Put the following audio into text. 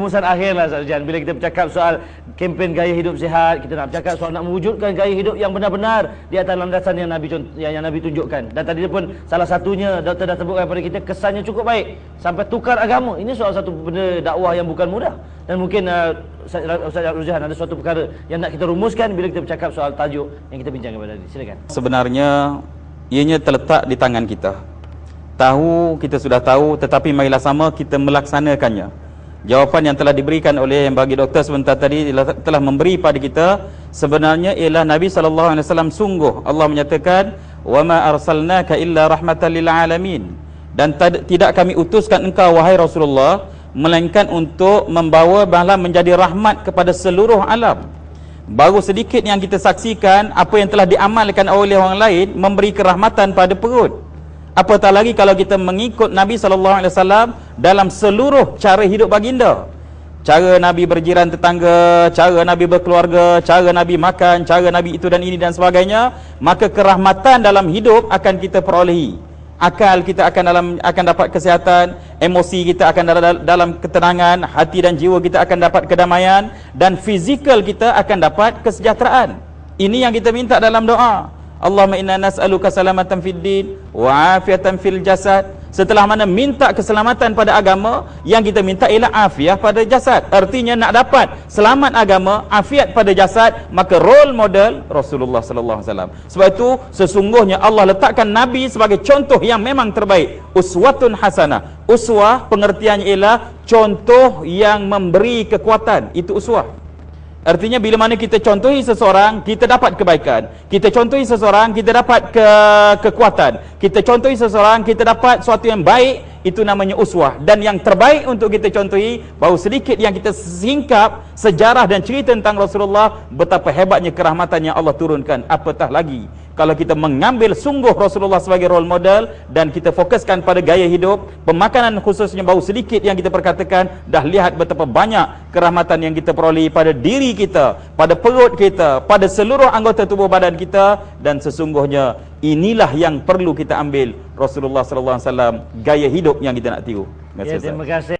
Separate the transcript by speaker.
Speaker 1: rumusan akhir lah Ustaz Jan. Bila kita bercakap soal kempen gaya hidup sihat, kita nak bercakap soal nak mewujudkan gaya hidup yang benar-benar di atas landasan yang Nabi yang, yang Nabi tunjukkan. Dan tadi pun salah satunya doktor dah sebutkan kepada kita kesannya cukup baik sampai tukar agama. Ini soal satu benda dakwah yang bukan mudah. Dan mungkin uh, Ustaz Ruzhan ada suatu perkara yang nak kita rumuskan bila kita bercakap soal tajuk yang kita bincangkan pada tadi. Silakan.
Speaker 2: Sebenarnya ianya terletak di tangan kita. Tahu kita sudah tahu tetapi marilah sama kita melaksanakannya. Jawapan yang telah diberikan oleh yang bagi doktor sebentar tadi telah memberi pada kita sebenarnya ialah Nabi sallallahu alaihi wasallam sungguh Allah menyatakan wa ma arsalnaka illa rahmatan lil alamin dan tidak kami utuskan engkau wahai Rasulullah melainkan untuk membawa bahala menjadi rahmat kepada seluruh alam. Baru sedikit yang kita saksikan apa yang telah diamalkan oleh orang lain memberi kerahmatan pada perut. Apatah lagi kalau kita mengikut Nabi sallallahu alaihi wasallam dalam seluruh cara hidup baginda. Cara Nabi berjiran tetangga, cara Nabi berkeluarga, cara Nabi makan, cara Nabi itu dan ini dan sebagainya, maka kerahmatan dalam hidup akan kita perolehi. Akal kita akan dalam akan dapat kesihatan, emosi kita akan dalam ketenangan, hati dan jiwa kita akan dapat kedamaian dan fizikal kita akan dapat kesejahteraan. Ini yang kita minta dalam doa. Allahumma inna nas'aluka salamatan fid din wa afiatan fil jasad. Setelah mana minta keselamatan pada agama, yang kita minta ialah afiah pada jasad. Artinya nak dapat selamat agama, afiat pada jasad, maka role model Rasulullah sallallahu alaihi wasallam. Sebab itu sesungguhnya Allah letakkan nabi sebagai contoh yang memang terbaik, uswatun hasanah. Uswah pengertiannya ialah contoh yang memberi kekuatan. Itu uswah. Artinya bila mana kita contohi seseorang, kita dapat kebaikan. Kita contohi seseorang, kita dapat ke kekuatan. Kita contohi seseorang, kita dapat sesuatu yang baik, itu namanya uswah. Dan yang terbaik untuk kita contohi, bahawa sedikit yang kita singkap sejarah dan cerita tentang Rasulullah, betapa hebatnya kerahmatan yang Allah turunkan. Apatah lagi kalau kita mengambil sungguh Rasulullah sebagai role model dan kita fokuskan pada gaya hidup, pemakanan khususnya bau sedikit yang kita perkatakan, dah lihat betapa banyak kerahmatan yang kita peroleh pada diri kita, pada perut kita, pada seluruh anggota tubuh badan kita dan sesungguhnya inilah yang perlu kita ambil Rasulullah sallallahu alaihi wasallam gaya hidup yang kita nak tiru.
Speaker 1: Terima kasih. Ya, terima kasih.